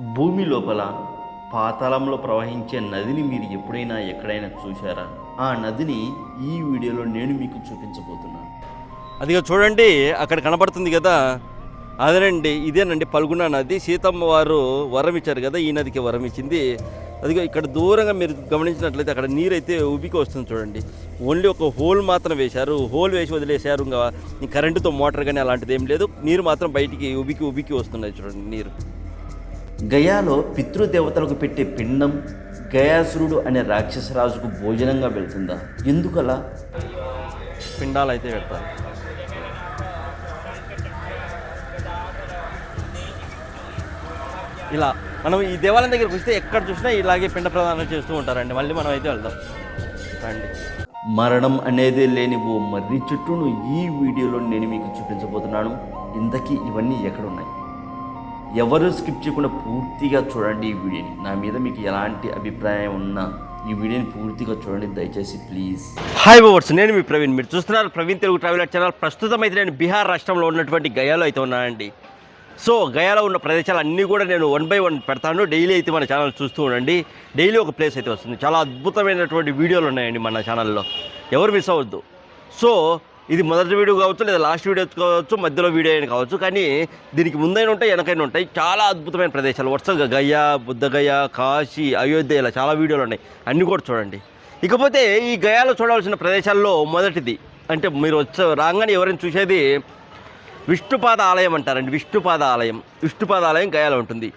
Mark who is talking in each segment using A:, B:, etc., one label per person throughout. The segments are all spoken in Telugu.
A: భూమి లోపల పాతాళంలో ప్రవహించే నదిని మీరు ఎప్పుడైనా ఎక్కడైనా చూశారా? ఆ నదిని ఈ వీడియోలో నేను మీకు చూపించబోతున్నాను.
B: అదిగో చూడండి అక్కడ కనబడుతుంది కదా? అదేనండి ఇదేనండి పల్గొన నది. సీతమ్మ వారు వరం ఇచ్చారు కదా ఈ నదికి వరం ఇచ్చింది. అదిగో ఇక్కడ దూరంగా మీరు గమనించినట్లయితే అక్కడ నీరు అయితే ఉబికి వస్తుంది చూడండి. ఓన్లీ ఒక హోల్ మాత్రం వేశారు. హోల్ వేసి వదిలేశారు. ఇంకా కరెంటుతో మోటార్ కానీ అలాంటిది ఏం లేదు. నీరు మాత్రం బయటికి ఉబికి ఉబికి వస్తున్నాయి చూడండి నీరు.
A: గయాలో పితృదేవతలకు పెట్టే పిండం గయాసురుడు అనే రాక్షసరాజుకు భోజనంగా వెళ్తుందా? ఎందుకలా?
B: పిండాలు అయితే పెడతారు ఇలా మనం ఈ దేవాలయం దగ్గరికి వస్తే ఎక్కడ చూసినా ఇలాగే పిండ ప్రదానం చేస్తూ ఉంటారండి. మళ్ళీ మనం అయితే వెళ్దాం. రండి.
A: మరణం అనేది లేని ఓ మర్రి చెట్టును ఈ వీడియోలో నేను మీకు చూపించబోతున్నాను. ఇంతకీ ఇవన్నీ ఎక్కడున్నాయి? ఎవరు స్కిప్ చేయకుండా పూర్తిగా చూడండి ఈ వీడియోని. నా మీద మీకు ఎలాంటి అభిప్రాయం ఉన్నా ఈ వీడియోని పూర్తిగా చూడండి. దయచేసి ప్లీజ్
B: హాయ్ ఓవర్స్ నేను మీ ప్రవీణ్. మీరు చూస్తున్నారు ప్రవీణ్ తెలుగు ట్రావెలర్ ఛానల్. ప్రస్తుతం అయితే నేను బీహార్ రాష్ట్రంలో ఉన్నటువంటి గయాలో అయితే ఉన్నానండి. సో గయాలో ఉన్న ప్రదేశాలు అన్నీ కూడా నేను వన్ బై వన్ పెడతాను. డైలీ అయితే మన ఛానల్ చూస్తూ ఉండండి. డైలీ ఒక ప్లేస్ అయితే వస్తుంది. చాలా అద్భుతమైనటువంటి వీడియోలు ఉన్నాయండి మన ఛానల్లో ఎవరు మిస్ అవ్వద్దు. సో ఇది మొదటి వీడియో కావచ్చు లేదా లాస్ట్ వీడియో కావచ్చు మధ్యలో వీడియో అయినా కావచ్చు కానీ దీనికి ముందైనా ఉంటాయి వెనకైనా ఉంటాయి. చాలా అద్భుతమైన ప్రదేశాలు. వరుసగా గయ బుద్ధగయ కాశీ అయోధ్య ఇలా చాలా వీడియోలు ఉన్నాయి. అన్నీ కూడా చూడండి. ఇకపోతే ఈ గయాలో చూడవలసిన ప్రదేశాల్లో మొదటిది. అంటే మీరు వచ్చే రాగానే ఎవరైనా చూసేది విష్ణుపాద ఆలయం అంటారండి. విష్ణుపాద ఆలయం. విష్ణుపాద ఆలయం గయాలో ఉంటుంది.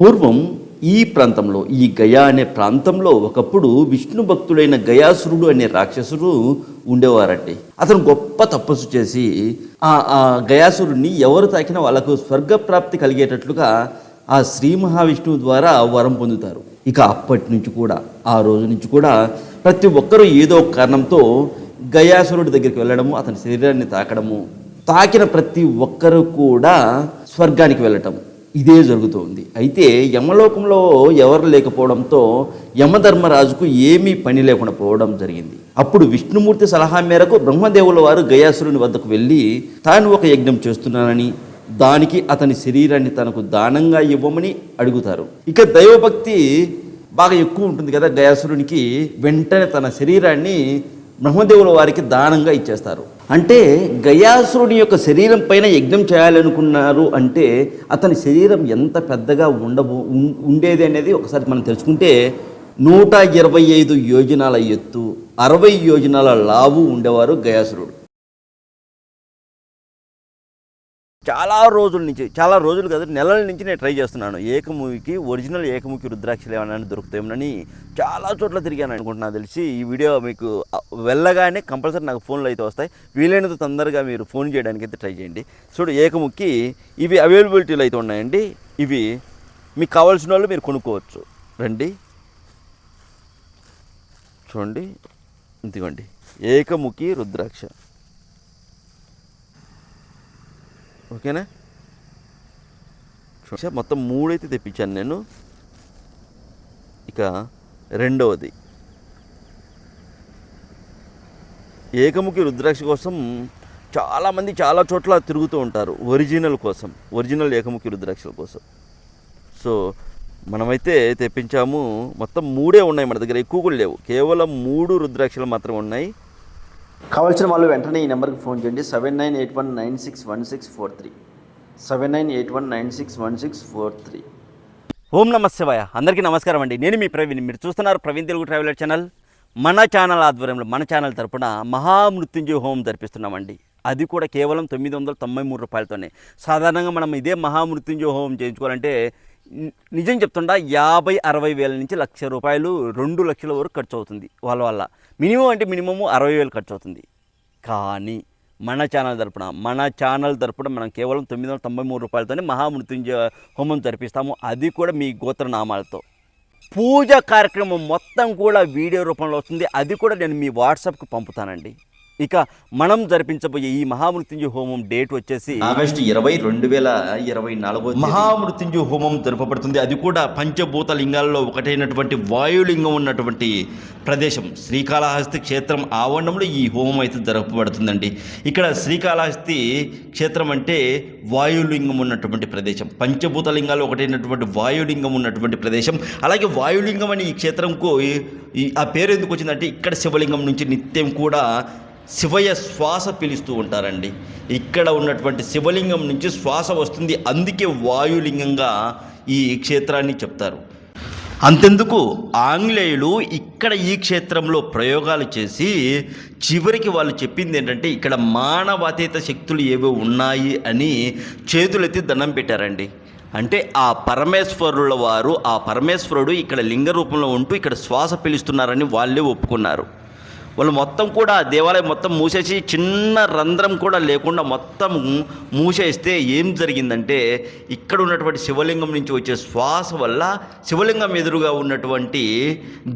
A: పూర్వం ఈ ప్రాంతంలో ఈ గయా అనే ప్రాంతంలో ఒకప్పుడు విష్ణు భక్తుడైన గయాసురుడు అనే రాక్షసుడు ఉండేవారండి. అతను గొప్ప తపస్సు చేసి ఆ ఆ గయాసురుడిని ఎవరు తాకినా వాళ్ళకు స్వర్గప్రాప్తి కలిగేటట్లుగా ఆ శ్రీ మహావిష్ణువు ద్వారా వరం పొందుతారు. ఇక అప్పటి నుంచి కూడా ఆ రోజు నుంచి కూడా ప్రతి ఒక్కరూ ఏదో ఒక కారణంతో గయాసురుడి దగ్గరికి వెళ్ళడము అతని శరీరాన్ని తాకడము తాకిన ప్రతి ఒక్కరూ కూడా స్వర్గానికి వెళ్ళటము. ఇదే జరుగుతోంది. అయితే యమలోకంలో ఎవరు లేకపోవడంతో యమధర్మరాజుకు ఏమీ పని లేకుండా పోవడం జరిగింది. అప్పుడు విష్ణుమూర్తి సలహా మేరకు బ్రహ్మదేవుల వారు గయాసురుని వద్దకు వెళ్ళి తాను ఒక యజ్ఞం చేస్తున్నానని దానికి అతని శరీరాన్ని తనకు దానంగా ఇవ్వమని అడుగుతారు. ఇక దైవభక్తి బాగా ఎక్కువ ఉంటుంది కదా గయాసురునికి. వెంటనే తన శరీరాన్ని బ్రహ్మదేవుల వారికి దానంగా ఇచ్చేస్తారు. అంటే గయాసురుని యొక్క శరీరం పైన యజ్ఞం చేయాలనుకున్నారు అంటే అతని శరీరం ఎంత పెద్దగా ఉండబో ఉండేది అనేది ఒకసారి మనం తెలుసుకుంటే నూట ఇరవై ఐదు యోజనాల ఎత్తు అరవై యోజనాల లావు ఉండేవారు గయాసురుడు.
B: చాలా రోజుల నుంచి చాలా రోజులు కదా నెలల నుంచి నేను ట్రై చేస్తున్నాను. ఏకముఖికి ఒరిజినల్ ఏకముఖి రుద్రాక్షలు ఏమైనా దొరుకుతాయేమోనని చాలా చోట్ల తిరిగాను అనుకుంటున్నా తెలిసి ఈ వీడియో మీకు వెళ్ళగానే కంపల్సరీ నాకు ఫోన్లు అయితే వస్తాయి. వీలైనంత తొందరగా మీరు ఫోన్ చేయడానికి అయితే ట్రై చేయండి. చూడు ఏకముఖి ఇవి అవైలబిలిటీలు అయితే ఉన్నాయండి. ఇవి మీకు కావాల్సిన వాళ్ళు మీరు కొనుక్కోవచ్చు. రండి. చూడండి. ఇదిగోండి. ఏకముఖి రుద్రాక్ష. ఓకేనా? చూసా మొత్తం మూడైతే తెప్పించాను నేను. ఇక రెండవది. ఏకముఖి రుద్రాక్ష కోసం చాలామంది చాలా చోట్ల తిరుగుతూ ఉంటారు ఒరిజినల్ కోసం ఒరిజినల్ ఏకముఖి రుద్రాక్షల కోసం. సో మనమైతే తెప్పించాము. మొత్తం మూడే ఉన్నాయి మన దగ్గర ఎక్కువ కూడా లేవు. కేవలం మూడు రుద్రాక్షలు మాత్రమే ఉన్నాయి.
A: కావాల్సిన వాళ్ళు వెంటనే ఈ నెంబర్కి ఫోన్ చేయండి. Seven nine eight one nine six one six four three. Seven nine eight one nine six one six four three.
B: Om నమస్తేవాయ అందరికీ నమస్కారం అండి. నేను మీ ప్రవీణ్. మీరు చూస్తున్నారు ప్రవీణ్ తెలుగు ట్రావెలర్ ఛానల్. మన ఛానల్ ఆధ్వర్యంలో మన ఛానల్ తరపున మహామృత్యుంజయ హోమం జరిపిస్తున్నామండి. అది కూడా కేవలం తొమ్మిది వందల తొంభై మూడు రూపాయలతోనే. సాధారణంగా మనం ఇదే మహామృత్యుంజయ హోమం చేయించుకోవాలంటే నిజం చెప్తుండా యాభై అరవై వేల నుంచి లక్ష రూపాయలు రెండు లక్షల వరకు ఖర్చు అవుతుంది వాళ్ళ వల్ల. మినిమం అంటే మినిమము అరవై వేలు ఖర్చు అవుతుంది కానీ మన ఛానల్ తరపున మన ఛానల్ తరపున మనం కేవలం తొమ్మిది వందల తొంభై మూడు రూపాయలతోనే మహామృత్యుంజయ హోమం జరిపిస్తాము. అది కూడా మీ గోత్రనామాలతో. పూజ కార్యక్రమం మొత్తం కూడా వీడియో రూపంలో వస్తుంది. అది కూడా నేను మీ వాట్సాప్కి పంపుతానండి. ఇక మనం జరిపించబోయే ఈ మహామృత్యుంజయ హోమం డేట్ వచ్చేసి
A: ఆగస్టు ఇరవై రెండు వేల ఇరవై నాలుగో
B: మహామృత్యుంజయ హోమం జరపబడుతుంది. అది కూడా పంచభూత లింగాల్లో ఒకటైనటువంటి వాయులింగం ఉన్నటువంటి ప్రదేశం. శ్రీకాళహస్తి క్షేత్రం ఆవరణంలో ఈ హోమం అయితే జరపబడుతుందండి. ఇక్కడ శ్రీకాళహస్తి క్షేత్రం అంటే వాయులింగం ఉన్నటువంటి ప్రదేశం. పంచభూత లింగాల్లో ఒకటైనటువంటి వాయులింగం ఉన్నటువంటి ప్రదేశం. అలాగే వాయులింగం అని ఈ క్షేత్రంకు ఆ పేరు ఎందుకు వచ్చిందంటే ఇక్కడ శివలింగం నుంచి నిత్యం కూడా శివయ్య శ్వాస పిలుస్తూ ఉంటారండి. ఇక్కడ ఉన్నటువంటి శివలింగం నుంచి శ్వాస వస్తుంది. అందుకే వాయులింగంగా ఈ క్షేత్రాన్ని చెప్తారు. అంతెందుకు ఆంగ్లేయులు ఇక్కడ ఈ క్షేత్రంలో ప్రయోగాలు చేసి చివరికి వాళ్ళు చెప్పింది ఏంటంటే ఇక్కడ మానవాతీత శక్తులు ఏవో ఉన్నాయి అని చేతులెత్తి దండం పెట్టారండి. అంటే ఆ పరమేశ్వరుల వారు ఆ పరమేశ్వరుడు ఇక్కడ లింగ రూపంలో ఉంటూ ఇక్కడ శ్వాస పిలుస్తున్నారని వాళ్ళే ఒప్పుకున్నారు. వాళ్ళు మొత్తం కూడా దేవాలయం మొత్తం మూసేసి చిన్న రంధ్రం కూడా లేకుండా మొత్తం మూసేస్తే ఏం జరిగిందంటే ఇక్కడ ఉన్నటువంటి శివలింగం నుంచి వచ్చే శ్వాస వల్ల శివలింగం ఎదురుగా ఉన్నటువంటి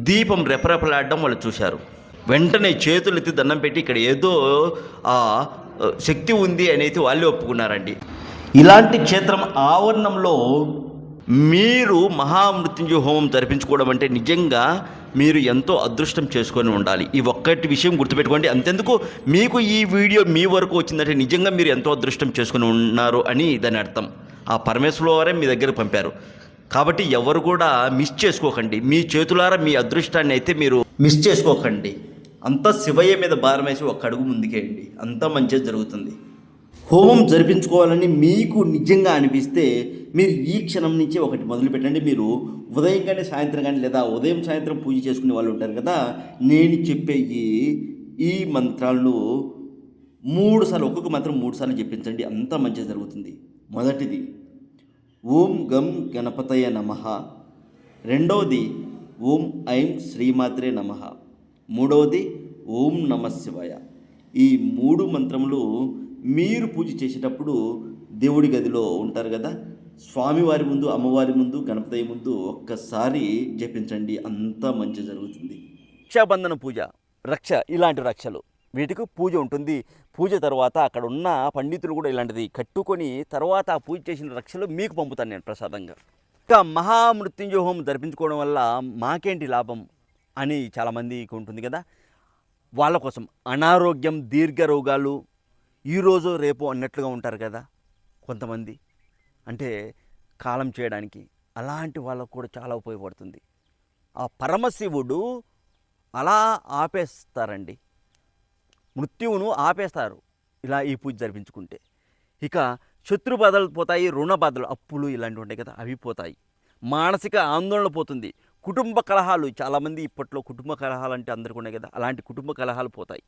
B: దీపం రెపరెపలాడడం వాళ్ళు చూశారు. వెంటనే చేతులు ఎత్తి దండం పెట్టి ఇక్కడ ఏదో ఆ శక్తి ఉంది అనేది వాళ్ళే ఒప్పుకున్నారండి. ఇలాంటి క్షేత్రం ఆవరణంలో మీరు మహామృత్యుంజయ హోమం జరిపించుకోవడం అంటే నిజంగా మీరు ఎంతో అదృష్టం చేసుకొని ఉండాలి. ఈ ఒక్కటి విషయం గుర్తుపెట్టుకోండి. అంతెందుకు మీకు ఈ వీడియో మీ వరకు వచ్చిందంటే నిజంగా మీరు ఎంతో అదృష్టం చేసుకొని ఉన్నారు అని దాని అర్థం. ఆ పరమేశ్వరు వారే మీ దగ్గర పంపారు. కాబట్టి ఎవరు కూడా మిస్ చేసుకోకండి. మీ చేతులారా మీ అదృష్టాన్ని అయితే మీరు మిస్ చేసుకోకండి. అంతా శివయ్య మీద భారం వేసి ఒక్క అడుగు ముందుకేయండి. అంతా మంచిగా జరుగుతుంది. హోమం జరిపించుకోవాలని మీకు నిజంగా అనిపిస్తే మీరు ఈ క్షణం నుంచి ఒకటి మొదలు పెట్టండి. మీరు ఉదయం కానీ సాయంత్రం కానీ లేదా ఉదయం సాయంత్రం పూజ చేసుకునే వాళ్ళు ఉంటారు కదా నేను చెప్పే ఈ ఈ మంత్రాలను మూడు సార్లు ఒక్కొక్క మంత్రం మూడు సార్లు చెప్పించండి అంతా మంచిగా జరుగుతుంది. మొదటిది ఓం గం గణపతయ నమ. రెండవది ఓం ఐం శ్రీమాత్రే నమ. మూడవది ఓం నమ శివాయ. ఈ మూడు మంత్రములు మీరు పూజ చేసేటప్పుడు దేవుడి గదిలో ఉంటారు కదా? స్వామివారి ముందు అమ్మవారి ముందు గణపతి ముందు ఒక్కసారి జపించండి. అంతా మంచి జరుగుతుంది. రక్షాబంధన పూజ రక్ష ఇలాంటి రక్షలు. వీటికి పూజ ఉంటుంది. పూజ తర్వాత అక్కడ ఉన్న పండితులు కూడా ఇలాంటిది కట్టుకొని తర్వాత ఆ పూజ చేసిన రక్షలు మీకు పంపుతాను నేను ప్రసాదంగా. ఇంకా మహామృత్యుంజయ హోమం జరిపించుకోవడం వల్ల మాకేంటి లాభం అని చాలామందికి ఉంటుంది కదా? వాళ్ళ కోసం అనారోగ్యం దీర్ఘ రోగాలు ఈరోజు రేపు అన్నట్లుగా ఉంటారు కదా కొంతమంది. అంటే కాలం చేయడానికి అలాంటి వాళ్ళకు కూడా చాలా ఉపయోగపడుతుంది. ఆ పరమశివుడు అలా ఆపేస్తారండి. మృత్యువును ఆపేస్తారు ఇలా ఈ పూజ జరిపించుకుంటే. ఇక శత్రు బాధలు పోతాయి రుణ బాధలు అప్పులు ఇలాంటివి ఉంటాయి కదా అవి పోతాయి. మానసిక ఆందోళన పోతుంది. కుటుంబ కలహాలు చాలామంది ఇప్పట్లో కుటుంబ కలహాలు అంటే అందరికీ ఉన్నాయి కదా అలాంటి కుటుంబ కలహాలు పోతాయి.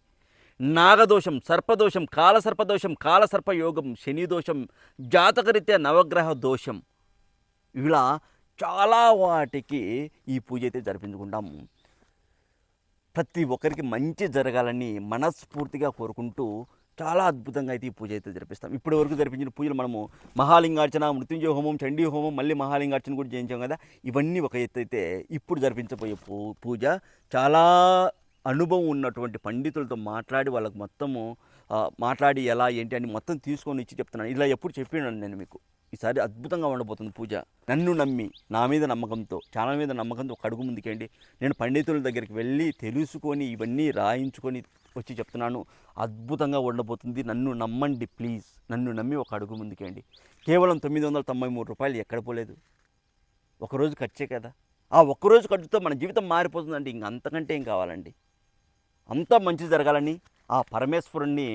B: నాగదోషం సర్పదోషం కాలసర్పదోషం కాలసర్పయోగం శనిదోషం శని దోషం జాతకరీత్యా నవగ్రహ దోషం. ఇలా చాలా వాటికి ఈ పూజ అయితే జరిపించుకుంటాము ప్రతి ఒక్కరికి మంచి జరగాలని మనస్ఫూర్తిగా కోరుకుంటూ చాలా అద్భుతంగా అయితే ఈ పూజ అయితే జరిపిస్తాం. ఇప్పటి వరకు జరిపించిన పూజలు మనము మహాలింగార్చన మృత్యుంజయ హోమం చండీ హోమం మళ్ళీ మహాలింగార్చన కూడా చేయించాం కదా. ఇవన్నీ ఒక ఎత్తు అయితే ఇప్పుడు జరిపించబోయే పూ పూజ చాలా అనుభవం ఉన్నటువంటి పండితులతో మాట్లాడి వాళ్ళకి మొత్తము మాట్లాడి ఎలా ఏంటి అని మొత్తం తీసుకొని ఇచ్చి చెప్తున్నాను. ఇలా ఎప్పుడు చెప్పినాను నేను మీకు. ఈసారి అద్భుతంగా ఉండబోతుంది పూజ. నన్ను నమ్మి నా మీద నమ్మకంతో చాలా మీద నమ్మకంతో ఒక అడుగు ముందుకేయండి. నేను పండితుల దగ్గరికి వెళ్ళి తెలుసుకొని ఇవన్నీ రాయించుకొని వచ్చి చెప్తున్నాను. అద్భుతంగా ఉండబోతుంది. నన్ను నమ్మండి ప్లీజ్. నన్ను నమ్మి ఒక అడుగు ముందుకేయండి. కేవలం తొమ్మిది వందల తొంభై మూడు రూపాయలు ఎక్కడ పోలేదు. ఒకరోజు ఖర్చే కదా. ఆ ఒక్కరోజు ఖర్చుతో మన జీవితం మారిపోతుందండి ఇంక అంతకంటే ఏం కావాలండి? అంతా మంచి జరగాలని ఆ పరమేశ్వరుణ్ణి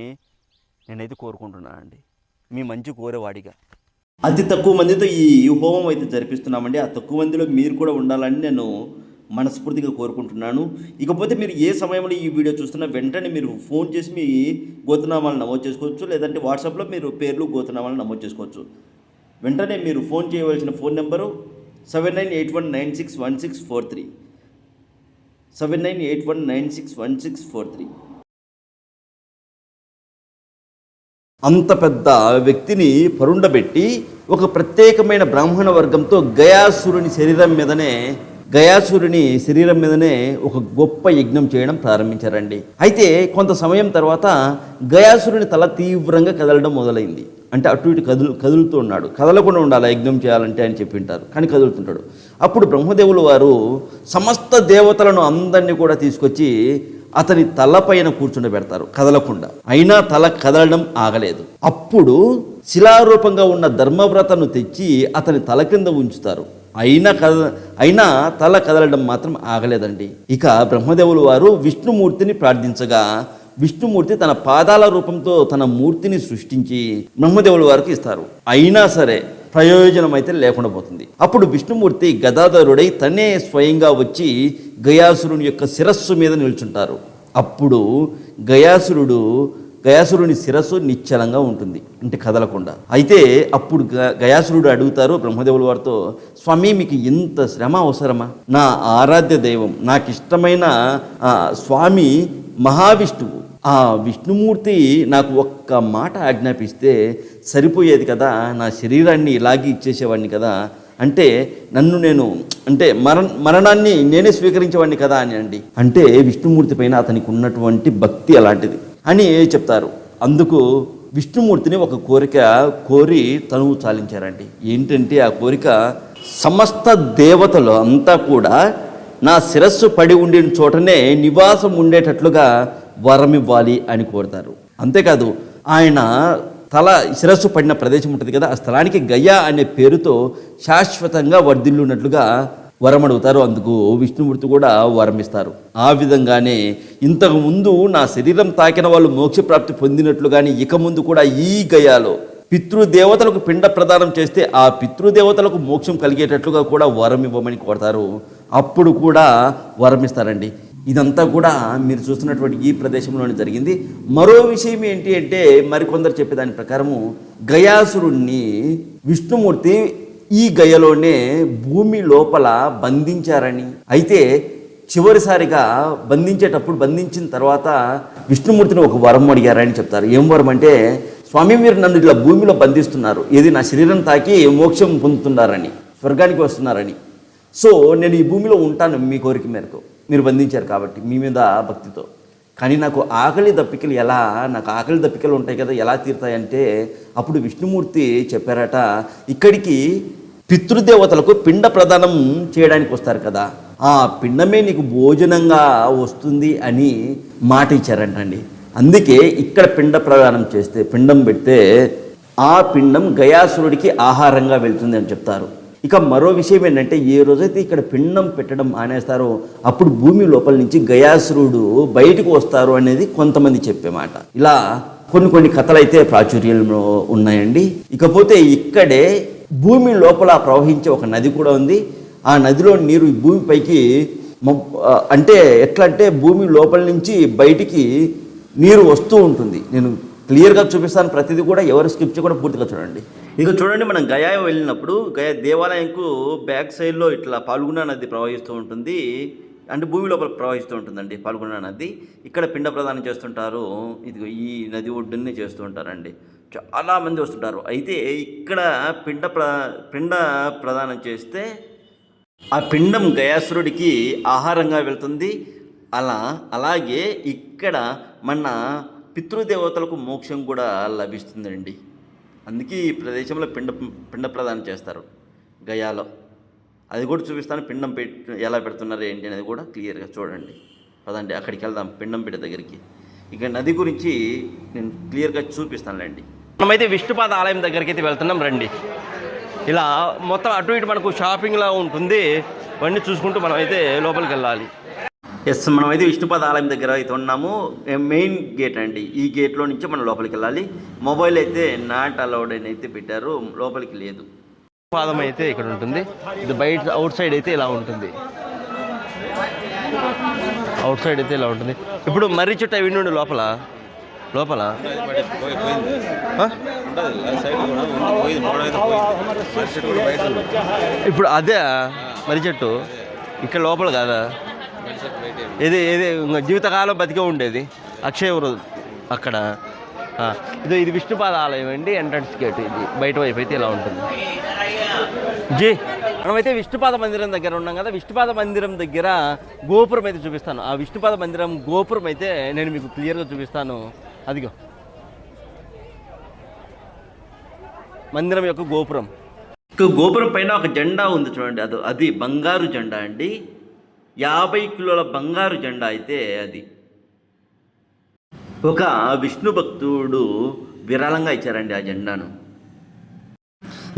B: నేనైతే కోరుకుంటున్నానండి. మీ మంచి కోరేవాడిగా. అతి తక్కువ మందితో ఈ హోమం అయితే జరిపిస్తున్నామండి. ఆ తక్కువ మందిలో మీరు కూడా ఉండాలని నేను మనస్ఫూర్తిగా కోరుకుంటున్నాను. ఇకపోతే మీరు ఏ సమయంలో ఈ వీడియో చూస్తున్నా వెంటనే మీరు ఫోన్ చేసి మీ గోతనామాలు నమోదు చేసుకోవచ్చు లేదంటే వాట్సాప్లో మీరు పేర్లు గోతనామాలు నమోదు చేసుకోవచ్చు. వెంటనే మీరు ఫోన్ చేయవలసిన phone number seven nine eight one nine six one six four three. Seven nine eight one nine six one six four three అంత పెద్ద వ్యక్తిని పరుండబెట్టి ఒక ప్రత్యేకమైన బ్రాహ్మణ వర్గంతో గయాసురుని శరీరం మీదనే
A: గయాసురుని శరీరం మీదనే ఒక గొప్ప యజ్ఞం చేయడం ప్రారంభించారండి. అయితే కొంత సమయం తర్వాత గయాసురుని తల తీవ్రంగా కదలడం మొదలైంది. అంటే అటు ఇటు కదులు కదులుతూ ఉన్నాడు. కదలకుండా ఉండాలి యజ్ఞం చేయాలంటే అని చెప్పింటారు. కానీ కదులుతుంటాడు. అప్పుడు బ్రహ్మదేవులు వారు సమస్త దేవతలను అందరినీ కూడా తీసుకొచ్చి అతని తలపైన కూర్చుండబెడతారు కదలకుండా. అయినా తల కదలడం ఆగలేదు. అప్పుడు శిలారూపంగా ఉన్న ధర్మవ్రతను తెచ్చి అతని తల కింద ఉంచుతారు. అయినా కద అయినా తల కదలడం మాత్రం ఆగలేదండి. ఇక బ్రహ్మదేవులు వారు విష్ణుమూర్తిని ప్రార్థించగా విష్ణుమూర్తి తన పాదాల రూపంతో తన మూర్తిని సృష్టించి బ్రహ్మదేవుల వారికి ఇస్తారు. అయినా సరే ప్రయోజనం అయితే లేకుండా పోతుంది. అప్పుడు విష్ణుమూర్తి గదాధరుడై తనే స్వయంగా వచ్చి గయాసురుని యొక్క శిరస్సు మీద నిల్చుంటారు. అప్పుడు గయాసురుడు గయాసురుని శిరస్సు నిశ్చలంగా ఉంటుంది అంటే కదలకుండా. అయితే అప్పుడు గ- గయాసురుడు అడుగుతారు బ్రహ్మదేవుల వారితో స్వామి మీకు ఇంత శ్రమ అవసరమా? నా ఆరాధ్య దైవం నాకు ఇష్టమైన స్వామి మహావిష్ణువు. ఆ విష్ణుమూర్తి నాకు ఒక్క మాట ఆజ్ఞాపిస్తే సరిపోయేది కదా నా శరీరాన్ని ఇలాగే ఇచ్చేసేవాడిని కదా అంటే నన్ను నేను అంటే మరణ మరణాన్ని నేనే స్వీకరించేవాడిని కదా అని అండి. అంటే విష్ణుమూర్తి పైన అతనికి ఉన్నటువంటి భక్తి అలాంటిది. అని చెప్తారు. అందుకు విష్ణుమూర్తిని ఒక కోరిక కోరి తనువు చాలించారండి. ఏంటంటే ఆ కోరిక సమస్త దేవతలు అంతా కూడా నా శిరస్సు పడి ఉండిన చోటనే నివాసం ఉండేటట్లుగా వరం ఇవ్వాలి అని కోరుతారు. అంతేకాదు ఆయన తల శిరస్సు పడిన ప్రదేశం ఉంటుంది కదా ఆ స్థలానికి గయా అనే పేరుతో శాశ్వతంగా వర్ధిల్లున్నట్లుగా వరం అడుగుతారు అందుకు విష్ణుమూర్తి కూడా వరం ఇస్తారు ఆ విధంగానే ఇంతకు ముందు నా శరీరం తాకిన వాళ్ళు మోక్షప్రాప్తి పొందినట్లుగానే ఇక ముందు కూడా ఈ గయాలో పితృదేవతలకు పిండ ప్రదానం చేస్తే ఆ పితృదేవతలకు మోక్షం కలిగేటట్లుగా కూడా వరం ఇవ్వమని కోరతారు. అప్పుడు కూడా వరం ఇస్తారండి ఇదంతా కూడా మీరు చూస్తున్నటువంటి ఈ ప్రదేశంలోనే జరిగింది. మరో విషయం ఏంటి అంటే మరికొందరు చెప్పేదాని ప్రకారము గయాసురుణ్ణి విష్ణుమూర్తి ఈ గయలోనే భూమి లోపల బంధించారని. అయితే చివరిసారిగా బంధించేటప్పుడు బంధించిన తర్వాత విష్ణుమూర్తిని ఒక వరం అడిగారని చెప్తారు. ఏం వరం అంటే స్వామి మీరు నన్ను ఇలా భూమిలో బంధిస్తున్నారు. ఏది నా శరీరం తాకి మోక్షం పొందుతున్నారని స్వర్గానికి వస్తున్నారని. సో నేను ఈ భూమిలో ఉంటాను మీ కోరిక మేరకు. మీరు బంధించారు కాబట్టి మీ మీద భక్తితో. కానీ నాకు ఆకలి దప్పికలు ఎలా నాకు ఆకలి దప్పికలు ఉంటాయి కదా ఎలా తీరుతాయంటే అప్పుడు విష్ణుమూర్తి చెప్పారట ఇక్కడికి పితృదేవతలకు పిండ ప్రదానం చేయడానికి వస్తారు కదా. ఆ పిండమే నీకు భోజనంగా వస్తుంది అని మాట ఇచ్చారంటండి. అందుకే ఇక్కడ పిండ ప్రదానం చేస్తే పిండం పెడితే ఆ పిండం గయాసురుడికి ఆహారంగా వెళ్తుంది అని చెప్తారు. ఇక మరో విషయం ఏంటంటే ఏ రోజైతే ఇక్కడ పిండం పెట్టడం మానేస్తారో అప్పుడు భూమి లోపల నుంచి గయాసురుడు బయటకు వస్తారు అనేది కొంతమంది చెప్పే మాట. ఇలా కొన్ని కొన్ని కథలైతే ప్రాచుర్యంలో ఉన్నాయండి. ఇకపోతే ఇక్కడే భూమి లోపల ప్రవహించే ఒక నది కూడా ఉంది. ఆ నదిలో నీరు ఈ భూమిపైకి అంటే ఎట్లా అంటే భూమి లోపల నుంచి బయటికి నీరు వస్తూ ఉంటుంది. నేను క్లియర్గా చూపిస్తాను. ప్రతిదీ కూడా ఎవరు స్కిప్ చేయకుండా పూర్తిగా చూడండి. ఇక చూడండి మనం గయా వెళ్ళినప్పుడు గయా దేవాలయంకు బ్యాక్ సైడ్లో ఇట్లా పాల్గొన నది ప్రవహిస్తూ ఉంటుంది. అంటే భూమి లోపల ప్రవహిస్తూ ఉంటుందండి పాల్గొన నది. ఇక్కడ పిండ ప్రదానం చేస్తుంటారు. ఇది ఈ నది ఒడ్డుని చేస్తూ ఉంటారండి. చాలామంది వస్తుంటారు. అయితే ఇక్కడ పిండ ప్ర పిండ ప్రదానం చేస్తే ఆ పిండం గయాసురుడికి ఆహారంగా వెళ్తుంది. అలా అలాగే ఇక్కడ మన పితృదేవతలకు మోక్షం కూడా లభిస్తుందండి. అందుకే ఈ ప్రదేశంలో పిండ పిండ ప్రదానం చేస్తారు గయాలో. అది కూడా చూపిస్తాను పిండం పెట్టి ఎలా పెడుతున్నారు ఏంటి అనేది కూడా క్లియర్గా చూడండి. పదండి అక్కడికి వెళ్దాం పిండం పెట్టే దగ్గరికి. ఇక నది గురించి నేను క్లియర్గా చూపిస్తానులేండి.
B: మనమైతే విష్ణుపాద ఆలయం దగ్గరికి అయితే వెళ్తున్నాం రండి. ఇలా మొత్తం అటు ఇటు మనకు షాపింగ్లా ఉంటుంది. ఇవన్నీ చూసుకుంటూ మనం అయితే లోపలికి వెళ్ళాలి
A: ఎస్ మనం అయితే విష్ణుపాద ఆలయం దగ్గర అయితే ఉన్నాము. మెయిన్ గేట్ అండి. ఈ గేట్లో నుంచి మనం లోపలికి వెళ్ళాలి మొబైల్ అయితే నాట్ అలౌడ్ అని అయితే పెట్టారు. లోపలికి లేదు.
B: పాదం అయితే ఇక్కడ ఉంటుంది. ఇది బయట అవుట్ సైడ్ అయితే ఇలా ఉంటుంది. అవుట్ సైడ్ అయితే ఇలా ఉంటుంది. ఇప్పుడు మర్రి చుట్ట అవి నుండి లోపల? లోపల? ఇప్పుడు అదే మర్రి చెట్టు? ఇక్కడ లోపల కాదా? ఇది ఇది ఇంక జీవితకాలం బతికే ఉండేది. అక్షయ అక్కడ. ఇది ఇది విష్ణుపాద ఆలయం అండి ఎంట్రన్స్ గేట్. ఇది బయట వైపు అయితే ఇలా ఉంటుంది. జీ. మనమైతే విష్ణుపాద మందిరం దగ్గర ఉన్నాం కదా విష్ణుపాద మందిరం దగ్గర గోపురం అయితే చూపిస్తాను. ఆ విష్ణుపాద మందిరం గోపురం అయితే నేను మీకు క్లియర్గా చూపిస్తాను. అదిగో. మందిరం యొక్క గోపురం.
A: గోపురం పైన ఒక జెండా ఉంది చూడండి అది అది బంగారు జెండా అండి. యాభై కిలోల బంగారు జెండా అయితే అది. ఒక విష్ణు భక్తుడు విరాళంగా ఇచ్చారండి ఆ జెండాను.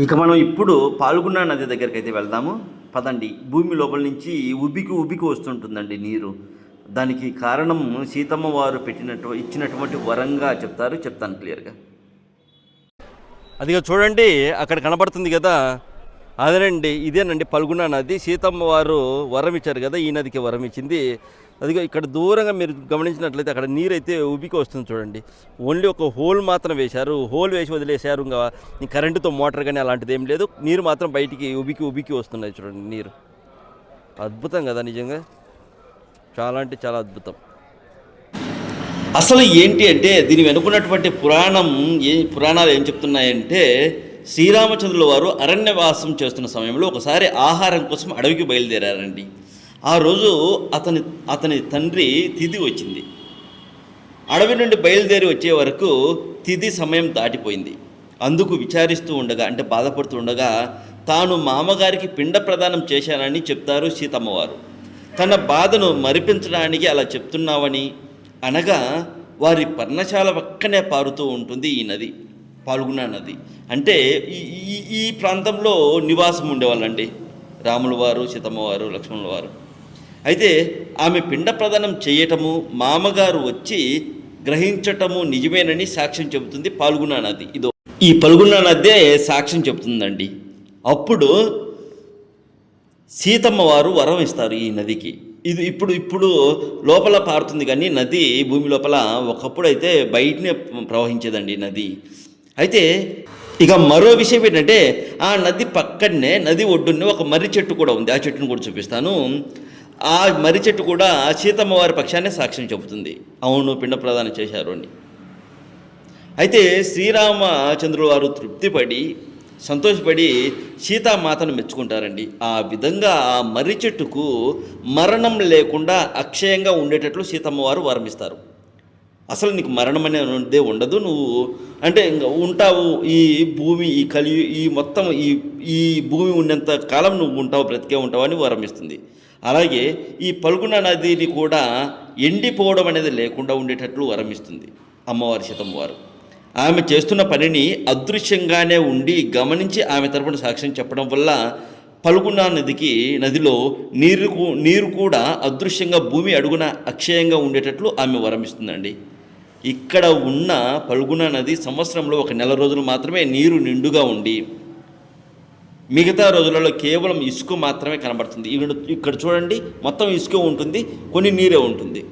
A: ఇక మనం ఇప్పుడు పాల్గొన్న నది దగ్గరికి అయితే వెళ్దాము. పదండి భూమి లోపల నుంచి ఉబికి ఉబికి వస్తుంటుందండి నీరు. దానికి కారణం సీతమ్మ వారు పెట్టినట్టు ఇచ్చినటువంటి వరంగా చెప్తారు చెప్తాను క్లియర్గా.
B: అదిగో చూడండి అక్కడ కనబడుతుంది కదా. అదేనండి ఇదేనండి పల్గొన నది. సీతమ్మ వారు వరం ఇచ్చారు కదా ఈ నదికి వరం ఇచ్చింది. అదిగో ఇక్కడ దూరంగా మీరు గమనించినట్లయితే అక్కడ నీరు అయితే ఉబికి వస్తుంది చూడండి. ఓన్లీ ఒక హోల్ మాత్రం వేశారు. హోల్ వేసి వదిలేశారు ఇంకా కరెంటుతో మోటార్ కానీ అలాంటిది ఏం లేదు. నీరు మాత్రం బయటికి ఉబికి ఉబికి వస్తున్నాయి చూడండి నీరు. అద్భుతం కదా నిజంగా. చాలా అంటే చాలా అద్భుతం.
A: అసలు ఏంటి అంటే దీని వెనుకున్నటువంటి పురాణం ఏ పురాణాలు ఏం చెప్తున్నాయంటే శ్రీరామచంద్రుల వారు అరణ్యవాసం చేస్తున్న సమయంలో ఒకసారి ఆహారం కోసం అడవికి బయలుదేరారండి. ఆ రోజు అతని అతని తండ్రి తిథి వచ్చింది. అడవి నుండి బయలుదేరి వచ్చే వరకు తిథి సమయం దాటిపోయింది. అందుకు విచారిస్తూ ఉండగా అంటే బాధపడుతూ ఉండగా తాను మామగారికి పిండ ప్రదానం చేశానని చెప్తారు సీతమ్మవారు. తన బాధను మరిపించడానికి అలా చెప్తున్నావని అనగా వారి పర్ణశాల పక్కనే పారుతూ ఉంటుంది ఈ నది పాల్గొన్న నది. అంటే ఈ ఈ ఈ ప్రాంతంలో నివాసం ఉండేవాళ్ళండి రాముల వారు సీతమ్మవారు లక్ష్మణుల వారు. అయితే ఆమె పిండ ప్రదానం చేయటము మామగారు వచ్చి గ్రహించటము నిజమేనని సాక్ష్యం చెబుతుంది పాల్గొన్న నది. ఇదో ఈ పల్గొన్న నదే సాక్ష్యం చెబుతుందండి. అప్పుడు సీతమ్మ వారు వరం ఇస్తారు ఈ నదికి. ఇది ఇప్పుడు ఇప్పుడు లోపల పారుతుంది కానీ నది భూమి లోపల ఒకప్పుడు అయితే బయటనే ప్రవహించేదండి నది. అయితే ఇక మరో విషయం ఏంటంటే ఆ నది పక్కనే నది ఒడ్డునే ఒక మర్రి చెట్టు కూడా ఉంది. ఆ చెట్టును కూడా చూపిస్తాను. ఆ మర్రి చెట్టు కూడా సీతమ్మ వారి పక్షాన్ని సాక్ష్యం చెబుతుంది. అవును పిండ ప్రదానం చేశారు అని. అయితే శ్రీరామచంద్రుల వారు తృప్తిపడి సంతోషపడి సీతామాతను మెచ్చుకుంటారండి. ఆ విధంగా ఆ మర్రి చెట్టుకు మరణం లేకుండా అక్షయంగా ఉండేటట్లు సీతమ్మ వారు వరమిస్తారు. అసలు నీకు మరణం అనేదే ఉండదు నువ్వు అంటే ఇంకా ఉంటావు ఈ భూమి ఈ కలి ఈ మొత్తం ఈ ఈ భూమి ఉన్నంత కాలం నువ్వు ఉంటావు బ్రతికే ఉంటావు అని వరమిస్తుంది. అలాగే ఈ పల్గొన నదిని కూడా ఎండిపోవడం అనేది లేకుండా ఉండేటట్లు వరమిస్తుంది అమ్మవారి సీతమ్మవారు. ఆమె చేస్తున్న పనిని అదృశ్యంగానే ఉండి గమనించి ఆమె తరపున సాక్ష్యం చెప్పడం వల్ల పలుగున నదికి నదిలో నీరు నీరు కూడా అదృశ్యంగా భూమి అడుగున అక్షయంగా ఉండేటట్లు ఆమె వరమిస్తుందండి. ఇక్కడ ఉన్న పలుగున నది సంవత్సరంలో ఒక నెల రోజులు మాత్రమే నీరు నిండుగా ఉండి మిగతా రోజులలో కేవలం ఇసుక మాత్రమే కనబడుతుంది. ఇక్కడ ఇక్కడ చూడండి మొత్తం ఇసుక ఉంటుంది కొన్ని నీరే ఉంటుంది.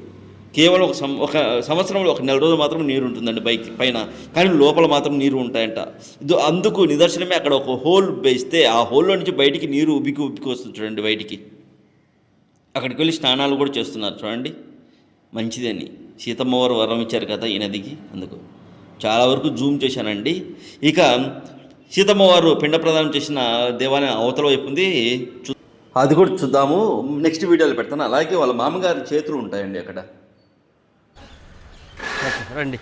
A: కేవలం ఒక సం- ఒక సంవత్సరంలో ఒక నెల రోజులు మాత్రం నీరు ఉంటుందండి బైక్ పైన. కానీ లోపల మాత్రం నీరు ఉంటాయంట ఇది అందుకు నిదర్శనమే అక్కడ ఒక హోల్ వేస్తే ఆ హోల్లో నుంచి బయటికి నీరు ఉబ్బికి ఉబ్బికి వస్తుంది చూడండి బయటికి. అక్కడికి వెళ్ళి స్నానాలు కూడా చేస్తున్నారు చూడండి. మంచిదని సీతమ్మ వారు వరం ఇచ్చారు కదా ఈ నదికి అందుకు. చాలా వరకు జూమ్ చేశానండి. ఇక సీతమ్మ వారు పిండ ప్రదానం చేసిన దేవాలయం అవతల వైపు ఉంది. చూ- అది కూడా చూద్దాము. నెక్స్ట్ వీడియోలో పెడతాను. అలాగే వాళ్ళ మామగారి చేతులు ఉంటాయండి అక్కడ.
B: రండి.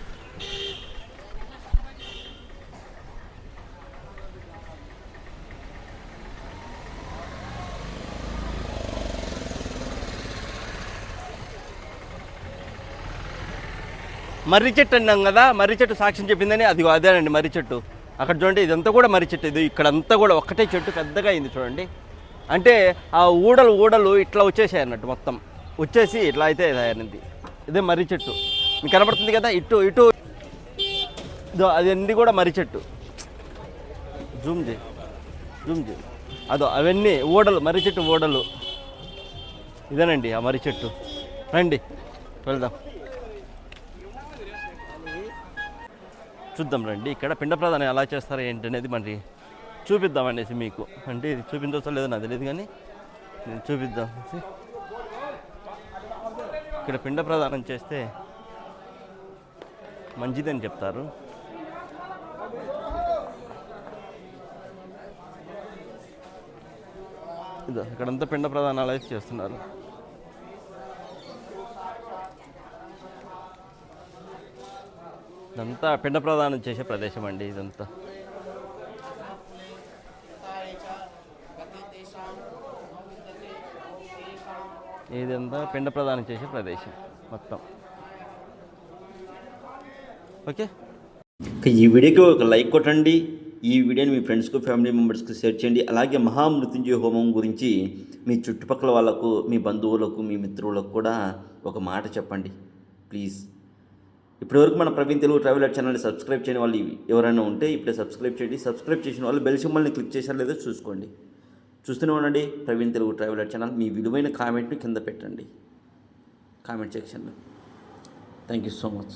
B: మర్రి చెట్టు అన్నాం కదా మర్రి చెట్టు సాక్ష్యం చెప్పిందని అది అదేనండి మర్రి చెట్టు. అక్కడ చూడండి ఇదంతా కూడా మర్రి చెట్టు ఇది ఇక్కడంతా కూడా ఒక్కటే చెట్టు పెద్దగా అయింది చూడండి. అంటే ఆ ఊడలు ఊడలు ఇట్లా వచ్చేసాయి అన్నట్టు మొత్తం. వచ్చేసి ఇట్లా అయితే తయారైంది. ఇదే మర్రి చెట్టు. మీకు కనపడుతుంది కదా ఇటు ఇటు. ఇదో అది కూడా మర్రి చెట్టు. జూమ్ చే జూమ్ చే అదో అవన్నీ ఓడలు మర్రి చెట్టు ఓడలు. ఇదేనండి ఆ మర్రి చెట్టు. రండి వెళ్దాం. చూద్దాం రండి ఇక్కడ పిండ ప్రధానం ఎలా చేస్తారో ఏంటి అనేది మరి చూపిద్దాం అనేసి మీకు. అంటే ఇది చూపించవచ్చో లేదో నాకు తెలియదు కానీ నేను చూపిద్దాం ఇక్కడ పిండ ప్రదానం చేస్తే మంచిదని చెప్తారు. ఇదో ఇక్కడంతా పిండ ప్రధానాలు అయితే చేస్తున్నారు. ఇదంతా పిండ ప్రదానం చేసే ప్రదేశం అండి ఇదంతా. ఇదంతా పిండ ప్రదానం చేసే ప్రదేశం మొత్తం. ఓకే?
A: ఈ వీడియోకి ఒక లైక్ కొట్టండి. ఈ వీడియోని మీ ఫ్రెండ్స్కు ఫ్యామిలీ మెంబర్స్కి షేర్ చేయండి. అలాగే మహామృత్యుంజయ హోమం గురించి మీ చుట్టుపక్కల వాళ్ళకు మీ బంధువులకు మీ మిత్రులకు కూడా ఒక మాట చెప్పండి. ప్లీజ్ ఇప్పటివరకు మన ప్రవీణ్ తెలుగు ట్రావెలర్ ఛానల్ని సబ్స్క్రైబ్ చేయని వాళ్ళు ఎవరైనా ఉంటే ఇప్పుడే సబ్స్క్రైబ్ చేయండి. సబ్స్క్రైబ్ చేసిన వాళ్ళు బెల్ సింబల్ని క్లిక్ చేశారు లేదో చూసుకోండి. చూస్తూనే ఉండండి ప్రవీణ్ తెలుగు ట్రావెలర్ ఛానల్ మీ విలువైన కామెంట్ని కింద పెట్టండి. కామెంట్ సెక్షన్లో thank you so much